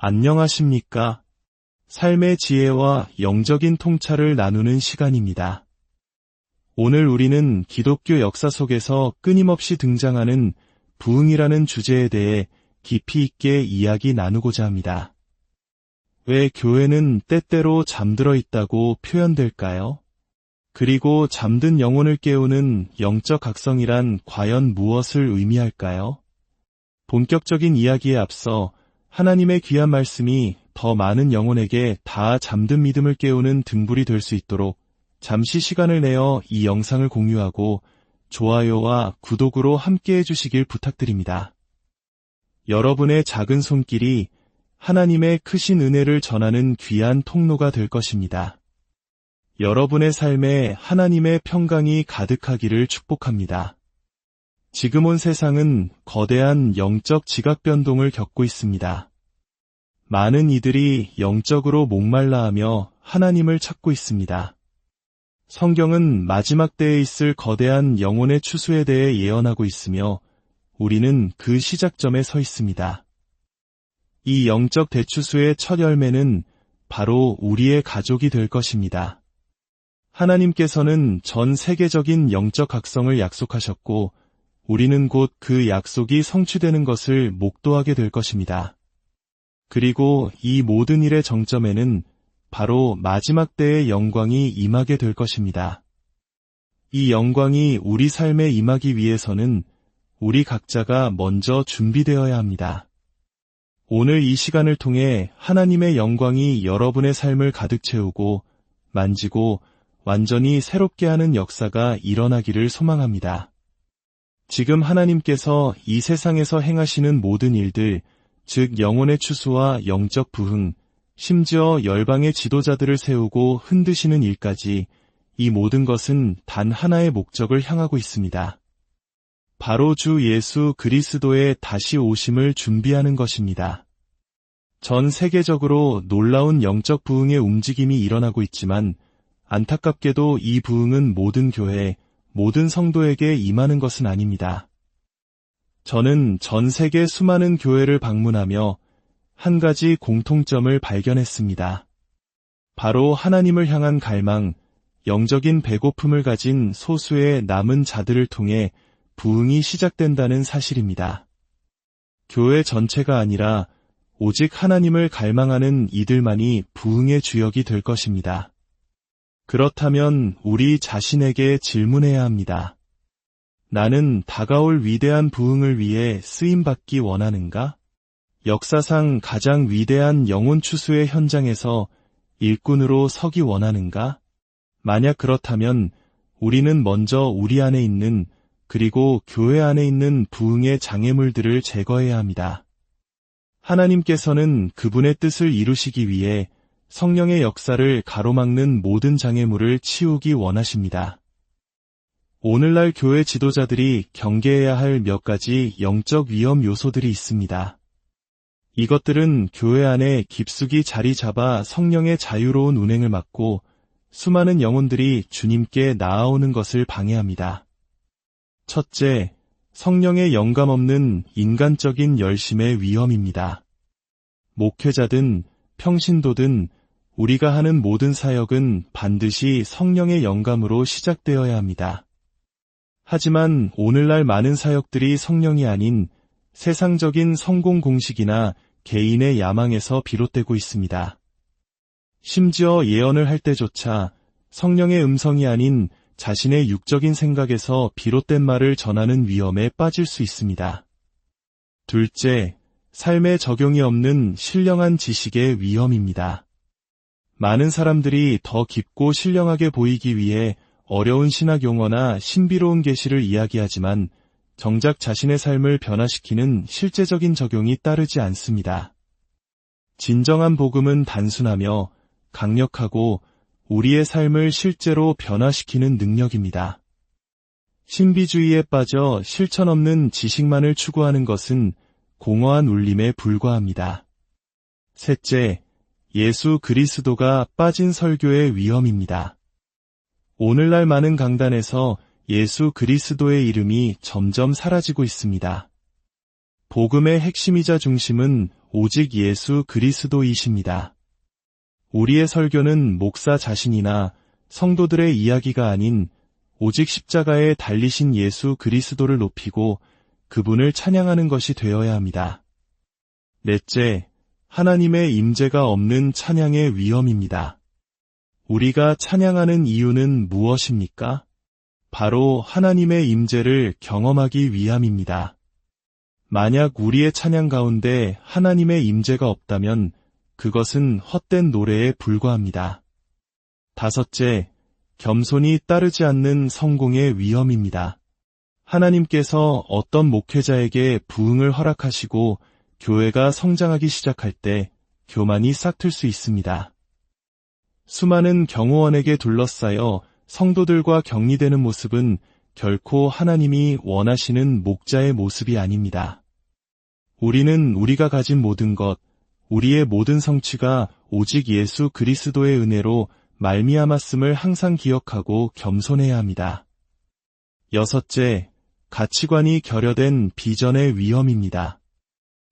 안녕하십니까? 삶의 지혜와 영적인 통찰을 나누는 시간입니다. 오늘 우리는 기독교 역사 속에서 끊임없이 등장하는 부흥이라는 주제에 대해 깊이 있게 이야기 나누고자 합니다. 왜 교회는 때때로 잠들어 있다고 표현될까요? 그리고 잠든 영혼을 깨우는 영적 각성이란 과연 무엇을 의미할까요? 본격적인 이야기에 앞서 하나님의 귀한 말씀이 더 많은 영혼에게 다 잠든 믿음을 깨우는 등불이 될 수 있도록 잠시 시간을 내어 이 영상을 공유하고 좋아요와 구독으로 함께 해주시길 부탁드립니다. 여러분의 작은 손길이 하나님의 크신 은혜를 전하는 귀한 통로가 될 것입니다. 여러분의 삶에 하나님의 평강이 가득하기를 축복합니다. 지금 온 세상은 거대한 영적 지각 변동을 겪고 있습니다. 많은 이들이 영적으로 목말라 하며 하나님을 찾고 있습니다. 성경은 마지막 때에 있을 거대한 영혼의 추수에 대해 예언하고 있으며 우리는 그 시작점에 서 있습니다. 이 영적 대추수의 첫 열매는 바로 우리의 가족이 될 것입니다. 하나님께서는 전 세계적인 영적 각성을 약속하셨고 우리는 곧 그 약속이 성취되는 것을 목도하게 될 것입니다. 그리고 이 모든 일의 정점에는 바로 마지막 때의 영광이 임하게 될 것입니다. 이 영광이 우리 삶에 임하기 위해서는 우리 각자가 먼저 준비되어야 합니다. 오늘 이 시간을 통해 하나님의 영광이 여러분의 삶을 가득 채우고 만지고 완전히 새롭게 하는 역사가 일어나기를 소망합니다. 지금 하나님께서 이 세상에서 행하시는 모든 일들, 즉 영혼의 추수와 영적 부흥, 심지어 열방의 지도자들을 세우고 흔드시는 일까지 이 모든 것은 단 하나의 목적을 향하고 있습니다. 바로 주 예수 그리스도의 다시 오심을 준비하는 것입니다. 전 세계적으로 놀라운 영적 부흥의 움직임이 일어나고 있지만 안타깝게도 이 부흥은 모든 교회, 모든 성도에게 임하는 것은 아닙니다. 저는 전 세계 수많은 교회를 방문하며 한 가지 공통점을 발견했습니다. 바로 하나님을 향한 갈망, 영적인 배고픔을 가진 소수의 남은 자들을 통해 부흥이 시작된다는 사실입니다. 교회 전체가 아니라 오직 하나님을 갈망하는 이들만이 부흥의 주역이 될 것입니다. 그렇다면 우리 자신에게 질문해야 합니다. 나는 다가올 위대한 부흥을 위해 쓰임받기 원하는가? 역사상 가장 위대한 영혼 추수의 현장에서 일꾼으로 서기 원하는가? 만약 그렇다면 우리는 먼저 우리 안에 있는 그리고 교회 안에 있는 부흥의 장애물들을 제거해야 합니다. 하나님께서는 그분의 뜻을 이루시기 위해 성령의 역사를 가로막는 모든 장애물을 치우기 원하십니다. 오늘날 교회 지도자들이 경계해야 할 몇 가지 영적 위험 요소들이 있습니다. 이것들은 교회 안에 깊숙이 자리 잡아 성령의 자유로운 운행을 막고 수많은 영혼들이 주님께 나아오는 것을 방해합니다. 첫째, 성령의 영감 없는 인간적인 열심의 위험입니다. 목회자든 평신도든 우리가 하는 모든 사역은 반드시 성령의 영감으로 시작되어야 합니다. 하지만 오늘날 많은 사역들이 성령이 아닌 세상적인 성공 공식이나 개인의 야망에서 비롯되고 있습니다. 심지어 예언을 할 때조차 성령의 음성이 아닌 자신의 육적인 생각에서 비롯된 말을 전하는 위험에 빠질 수 있습니다. 둘째, 삶에 적용이 없는 신령한 지식의 위험입니다. 많은 사람들이 더 깊고 신령하게 보이기 위해 어려운 신학 용어나 신비로운 계시를 이야기하지만 정작 자신의 삶을 변화시키는 실제적인 적용이 따르지 않습니다. 진정한 복음은 단순하며 강력하고 우리의 삶을 실제로 변화시키는 능력입니다. 신비주의에 빠져 실천 없는 지식만을 추구하는 것은 공허한 울림에 불과합니다. 셋째, 예수 그리스도가 빠진 설교의 위험입니다. 오늘날 많은 강단에서 예수 그리스도의 이름이 점점 사라지고 있습니다. 복음의 핵심이자 중심은 오직 예수 그리스도이십니다. 우리의 설교는 목사 자신이나 성도들의 이야기가 아닌 오직 십자가에 달리신 예수 그리스도를 높이고 그분을 찬양하는 것이 되어야 합니다. 넷째, 하나님의 임재가 없는 찬양의 위험입니다. 우리가 찬양하는 이유는 무엇입니까? 바로 하나님의 임재를 경험하기 위함입니다. 만약 우리의 찬양 가운데 하나님의 임재가 없다면 그것은 헛된 노래에 불과합니다. 다섯째, 겸손이 따르지 않는 성공의 위험입니다. 하나님께서 어떤 목회자에게 부흥을 허락하시고 교회가 성장하기 시작할 때 교만이 싹틀 수 있습니다. 수많은 경호원에게 둘러싸여 성도들과 격리되는 모습은 결코 하나님이 원하시는 목자의 모습이 아닙니다. 우리는 우리가 가진 모든 것, 우리의 모든 성취가 오직 예수 그리스도의 은혜로 말미암았음을 항상 기억하고 겸손해야 합니다. 여섯째, 가치관이 결여된 비전의 위험입니다.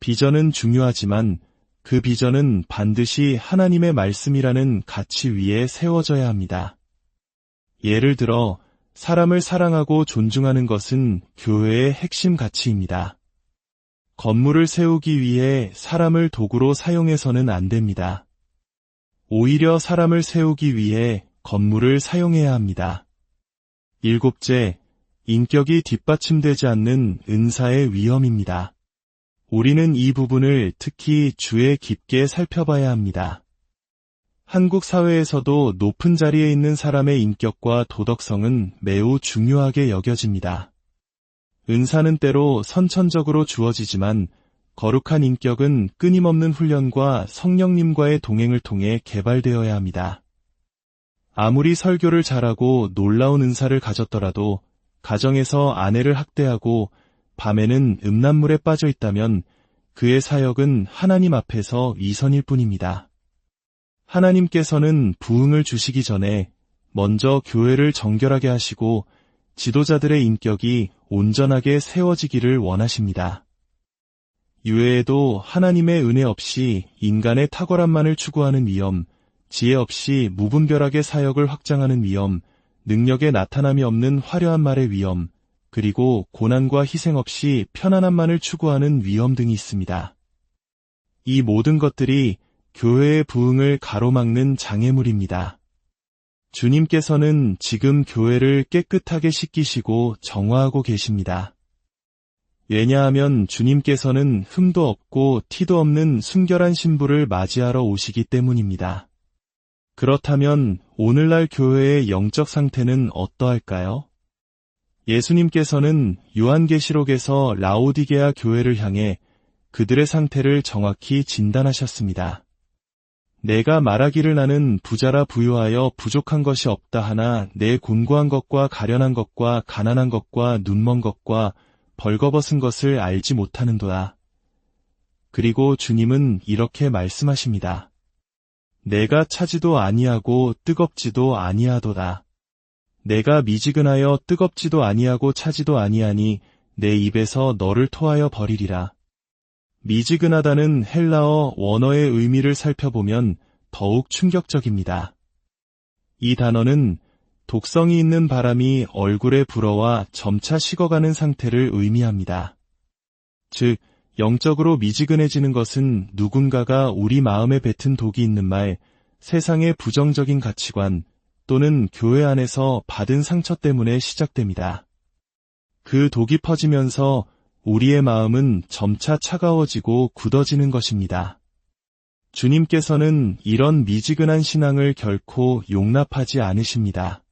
비전은 중요하지만 그 비전은 반드시 하나님의 말씀이라는 가치 위에 세워져야 합니다. 예를 들어 사람을 사랑하고 존중하는 것은 교회의 핵심 가치입니다. 건물을 세우기 위해 사람을 도구로 사용해서는 안 됩니다. 오히려 사람을 세우기 위해 건물을 사용해야 합니다. 일곱째, 인격이 뒷받침되지 않는 은사의 위험입니다. 우리는 이 부분을 특히 주에 깊게 살펴봐야 합니다. 한국 사회에서도 높은 자리에 있는 사람의 인격과 도덕성은 매우 중요하게 여겨집니다. 은사는 때로 선천적으로 주어지지만 거룩한 인격은 끊임없는 훈련과 성령님과의 동행을 통해 개발되어야 합니다. 아무리 설교를 잘하고 놀라운 은사를 가졌더라도 가정에서 아내를 학대하고 밤에는 음란물에 빠져 있다면 그의 사역은 하나님 앞에서 위선일 뿐입니다. 하나님께서는 부흥을 주시기 전에 먼저 교회를 정결하게 하시고 지도자들의 인격이 온전하게 세워지기를 원하십니다. 유해에도 하나님의 은혜 없이 인간의 탁월함만을 추구하는 위험, 지혜 없이 무분별하게 사역을 확장하는 위험, 능력의 나타남이 없는 화려한 말의 위험, 그리고 고난과 희생 없이 편안함만을 추구하는 위험 등이 있습니다. 이 모든 것들이 교회의 부흥을 가로막는 장애물입니다. 주님께서는 지금 교회를 깨끗하게 씻기시고 정화하고 계십니다. 왜냐하면 주님께서는 흠도 없고 티도 없는 순결한 신부를 맞이하러 오시기 때문입니다. 그렇다면 오늘날 교회의 영적 상태는 어떠할까요? 예수님께서는 요한계시록에서 라오디게아 교회를 향해 그들의 상태를 정확히 진단하셨습니다. 내가 말하기를 나는 부자라 부유하여 부족한 것이 없다 하나 내 곤고한 것과 가련한 것과 가난한 것과 눈먼 것과 벌거벗은 것을 알지 못하는도다. 그리고 주님은 이렇게 말씀하십니다. 내가 차지도 아니하고 뜨겁지도 아니하도다. 내가 미지근하여 뜨겁지도 아니하고 차지도 아니하니 내 입에서 너를 토하여 버리리라. 미지근하다는 헬라어 원어의 의미를 살펴보면 더욱 충격적입니다. 이 단어는 독성이 있는 바람이 얼굴에 불어와 점차 식어가는 상태를 의미합니다. 즉, 영적으로 미지근해지는 것은 누군가가 우리 마음에 뱉은 독이 있는 말, 세상의 부정적인 가치관 또는 교회 안에서 받은 상처 때문에 시작됩니다. 그 독이 퍼지면서 우리의 마음은 점차 차가워지고 굳어지는 것입니다. 주님께서는 이런 미지근한 신앙을 결코 용납하지 않으십니다.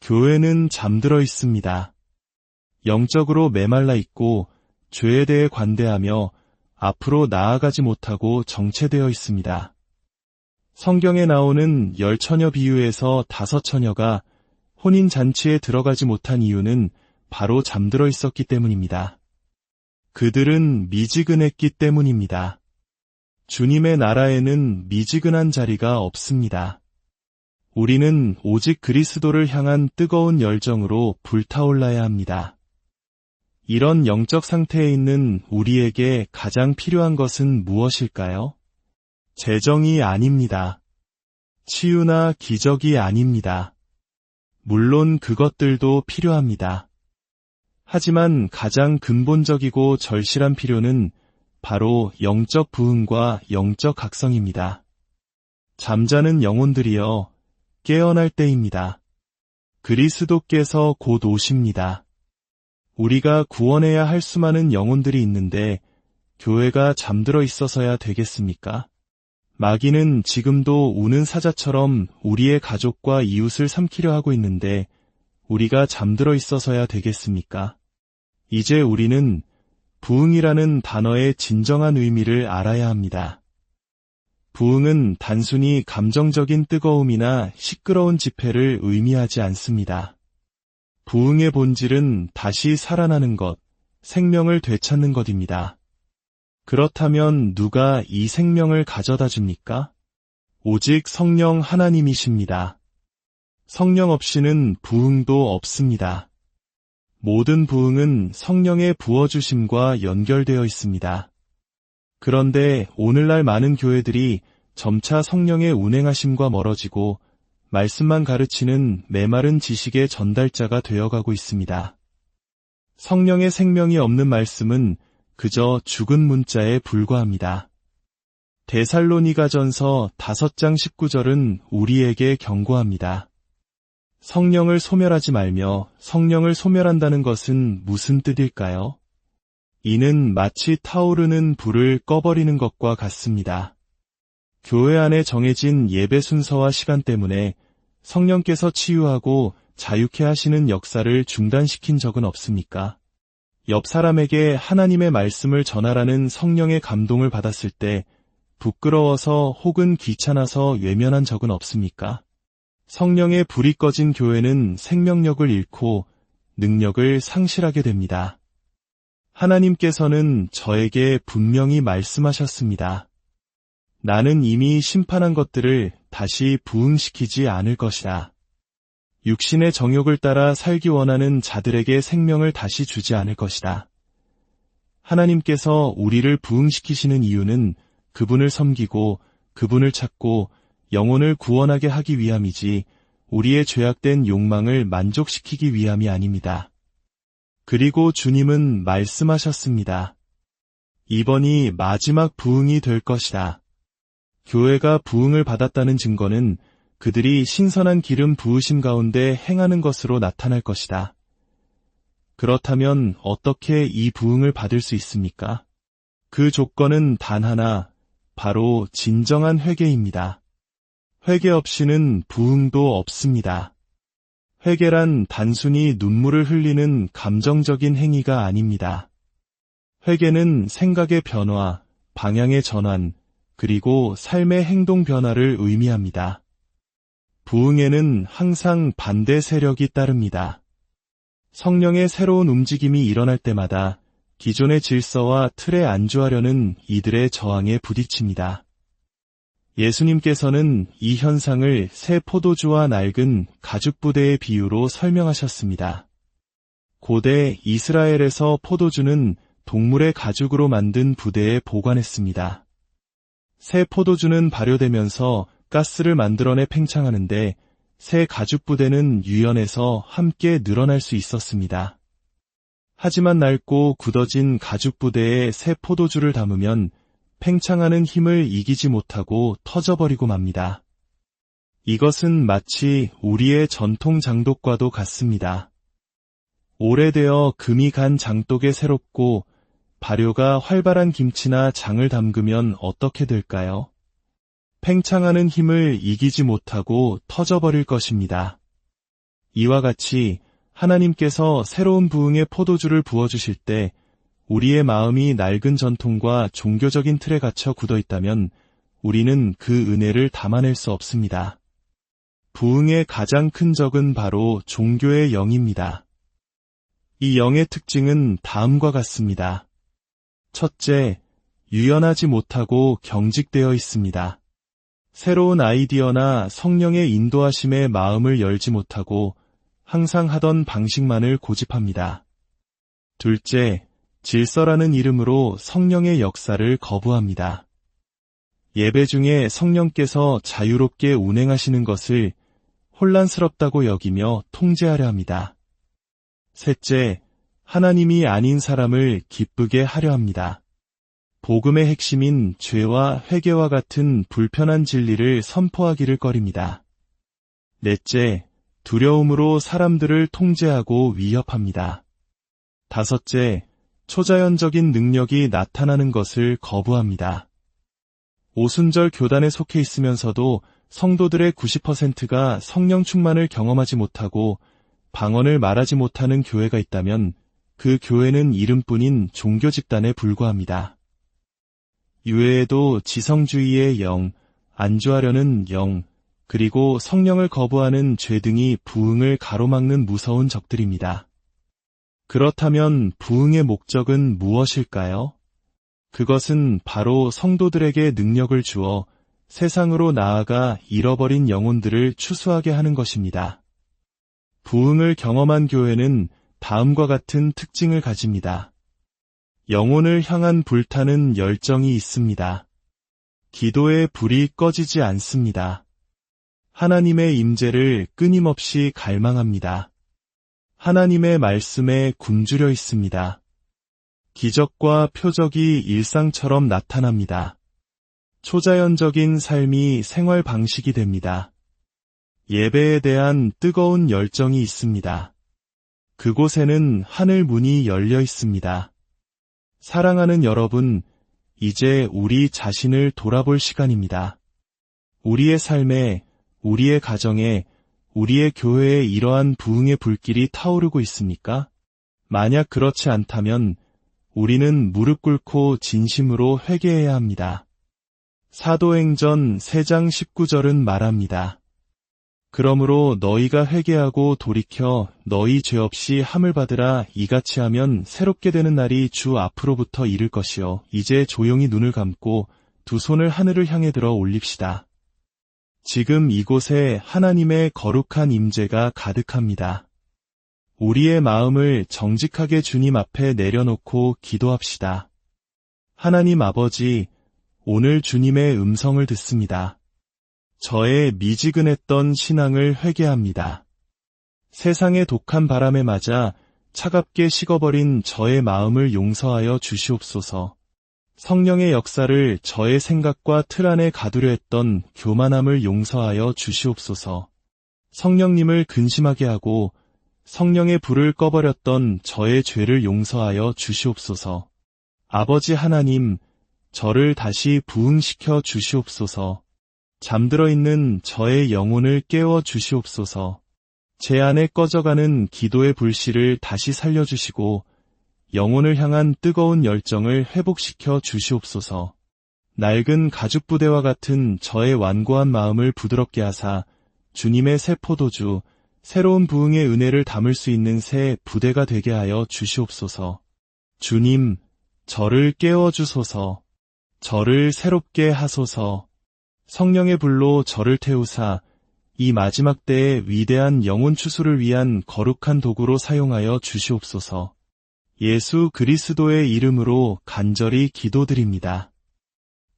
교회는 잠들어 있습니다. 영적으로 메말라 있고 죄에 대해 관대하며 앞으로 나아가지 못하고 정체되어 있습니다. 성경에 나오는 열 처녀 비유에서 다섯 처녀가 혼인 잔치에 들어가지 못한 이유는 바로 잠들어 있었기 때문입니다. 그들은 미지근했기 때문입니다. 주님의 나라에는 미지근한 자리가 없습니다. 우리는 오직 그리스도를 향한 뜨거운 열정으로 불타올라야 합니다. 이런 영적 상태에 있는 우리에게 가장 필요한 것은 무엇일까요? 재정이 아닙니다. 치유나 기적이 아닙니다. 물론 그것들도 필요합니다. 하지만 가장 근본적이고 절실한 필요는 바로 영적 부흥과 영적 각성입니다. 잠자는 영혼들이여 깨어날 때입니다. 그리스도께서 곧 오십니다. 우리가 구원해야 할 수많은 영혼들이 있는데 교회가 잠들어 있어서야 되겠습니까? 마귀는 지금도 우는 사자처럼 우리의 가족과 이웃을 삼키려 하고 있는데 우리가 잠들어 있어서야 되겠습니까? 이제 우리는 부흥이라는 단어의 진정한 의미를 알아야 합니다. 부흥은 단순히 감정적인 뜨거움이나 시끄러운 집회를 의미하지 않습니다. 부흥의 본질은 다시 살아나는 것, 생명을 되찾는 것입니다. 그렇다면 누가 이 생명을 가져다 줍니까? 오직 성령 하나님이십니다. 성령 없이는 부흥도 없습니다. 모든 부흥은 성령의 부어주심과 연결되어 있습니다. 그런데 오늘날 많은 교회들이 점차 성령의 운행하심과 멀어지고 말씀만 가르치는 메마른 지식의 전달자가 되어가고 있습니다. 성령의 생명이 없는 말씀은 그저 죽은 문자에 불과합니다. 데살로니가 전서 5장 19절은 우리에게 경고합니다. 성령을 소멸하지 말며 성령을 소멸한다는 것은 무슨 뜻일까요? 이는 마치 타오르는 불을 꺼버리는 것과 같습니다. 교회 안에 정해진 예배 순서와 시간 때문에 성령께서 치유하고 자유케 하시는 역사를 중단시킨 적은 없습니까? 옆 사람에게 하나님의 말씀을 전하라는 성령의 감동을 받았을 때 부끄러워서 혹은 귀찮아서 외면한 적은 없습니까? 성령의 불이 꺼진 교회는 생명력을 잃고 능력을 상실하게 됩니다. 하나님께서는 저에게 분명히 말씀하셨습니다. 나는 이미 심판한 것들을 다시 부흥시키지 않을 것이다. 육신의 정욕을 따라 살기 원하는 자들에게 생명을 다시 주지 않을 것이다. 하나님께서 우리를 부흥시키시는 이유는 그분을 섬기고 그분을 찾고 영혼을 구원하게 하기 위함이지 우리의 죄악된 욕망을 만족시키기 위함이 아닙니다. 그리고 주님은 말씀하셨습니다. 이번이 마지막 부흥이 될 것이다. 교회가 부흥을 받았다는 증거는 그들이 신선한 기름 부으심 가운데 행하는 것으로 나타날 것이다. 그렇다면 어떻게 이 부흥을 받을 수 있습니까? 그 조건은 단 하나, 바로 진정한 회개입니다. 회개 없이는 부흥도 없습니다. 회개란 단순히 눈물을 흘리는 감정적인 행위가 아닙니다. 회개는 생각의 변화, 방향의 전환, 그리고 삶의 행동 변화를 의미합니다. 부흥에는 항상 반대 세력이 따릅니다. 성령의 새로운 움직임이 일어날 때마다 기존의 질서와 틀에 안주하려는 이들의 저항에 부딪힙니다. 예수님께서는 이 현상을 새 포도주와 낡은 가죽 부대의 비유로 설명하셨습니다. 고대 이스라엘에서 포도주는 동물의 가죽으로 만든 부대에 보관했습니다. 새 포도주는 발효되면서 가스를 만들어내 팽창하는데 새 가죽 부대는 유연해서 함께 늘어날 수 있었습니다. 하지만 낡고 굳어진 가죽 부대에 새 포도주를 담으면 팽창하는 힘을 이기지 못하고 터져버리고 맙니다. 이것은 마치 우리의 전통 장독과도 같습니다. 오래되어 금이 간 장독에 새롭고 발효가 활발한 김치나 장을 담그면 어떻게 될까요? 팽창하는 힘을 이기지 못하고 터져버릴 것입니다. 이와 같이 하나님께서 새로운 부흥의 포도주를 부어주실 때 우리의 마음이 낡은 전통과 종교적인 틀에 갇혀 굳어 있다면 우리는 그 은혜를 담아낼 수 없습니다. 부흥의 가장 큰 적은 바로 종교의 영입니다. 이 영의 특징은 다음과 같습니다. 첫째, 유연하지 못하고 경직되어 있습니다. 새로운 아이디어나 성령의 인도하심에 마음을 열지 못하고 항상 하던 방식만을 고집합니다. 둘째, 질서라는 이름으로 성령의 역사를 거부합니다. 예배 중에 성령께서 자유롭게 운행하시는 것을 혼란스럽다고 여기며 통제하려 합니다. 셋째, 하나님이 아닌 사람을 기쁘게 하려 합니다. 복음의 핵심인 죄와 회개와 같은 불편한 진리를 선포하기를 꺼립니다. 넷째, 두려움으로 사람들을 통제하고 위협합니다. 다섯째, 초자연적인 능력이 나타나는 것을 거부합니다. 오순절 교단에 속해 있으면서도 성도들의 90%가 성령 충만을 경험하지 못하고 방언을 말하지 못하는 교회가 있다면 그 교회는 이름뿐인 종교 집단에 불과합니다. 이외에도 지성주의의 영, 안주하려는 영, 그리고 성령을 거부하는 죄 등이 부흥을 가로막는 무서운 적들입니다. 그렇다면 부흥의 목적은 무엇일까요? 그것은 바로 성도들에게 능력을 주어 세상으로 나아가 잃어버린 영혼들을 추수하게 하는 것입니다. 부흥을 경험한 교회는 다음과 같은 특징을 가집니다. 영혼을 향한 불타는 열정이 있습니다. 기도의 불이 꺼지지 않습니다. 하나님의 임재를 끊임없이 갈망합니다. 하나님의 말씀에 굶주려 있습니다. 기적과 표적이 일상처럼 나타납니다. 초자연적인 삶이 생활 방식이 됩니다. 예배에 대한 뜨거운 열정이 있습니다. 그곳에는 하늘 문이 열려 있습니다. 사랑하는 여러분, 이제 우리 자신을 돌아볼 시간입니다. 우리의 삶에, 우리의 가정에, 우리의 교회에 이러한 부흥의 불길이 타오르고 있습니까? 만약 그렇지 않다면 우리는 무릎 꿇고 진심으로 회개해야 합니다. 사도행전 3장 19절은 말합니다. 그러므로 너희가 회개하고 돌이켜 너희 죄 없이 함을 받으라 이같이 하면 새롭게 되는 날이 주 앞으로부터 이를 것이요 이제 조용히 눈을 감고 두 손을 하늘을 향해 들어 올립시다. 지금 이곳에 하나님의 거룩한 임재가 가득합니다. 우리의 마음을 정직하게 주님 앞에 내려놓고 기도합시다. 하나님 아버지, 오늘 주님의 음성을 듣습니다. 저의 미지근했던 신앙을 회개합니다. 세상의 독한 바람에 맞아 차갑게 식어버린 저의 마음을 용서하여 주시옵소서. 성령의 역사를 저의 생각과 틀 안에 가두려 했던 교만함을 용서하여 주시옵소서. 성령님을 근심하게 하고 성령의 불을 꺼버렸던 저의 죄를 용서하여 주시옵소서. 아버지 하나님, 저를 다시 부흥시켜 주시옵소서. 잠들어 있는 저의 영혼을 깨워 주시옵소서. 제 안에 꺼져가는 기도의 불씨를 다시 살려주시고 영혼을 향한 뜨거운 열정을 회복시켜 주시옵소서. 낡은 가죽 부대와 같은 저의 완고한 마음을 부드럽게 하사 주님의 새 포도주, 새로운 부흥의 은혜를 담을 수 있는 새 부대가 되게 하여 주시옵소서. 주님, 저를 깨워 주소서. 저를 새롭게 하소서. 성령의 불로 저를 태우사 이 마지막 때의 위대한 영혼 추수를 위한 거룩한 도구로 사용하여 주시옵소서. 예수 그리스도의 이름으로 간절히 기도드립니다.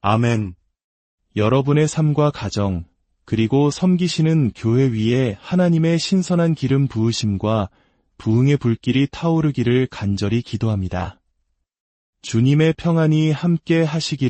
아멘. 여러분의 삶과 가정, 그리고 섬기시는 교회 위에 하나님의 신선한 기름 부으심과 부흥의 불길이 타오르기를 간절히 기도합니다. 주님의 평안이 함께 하시기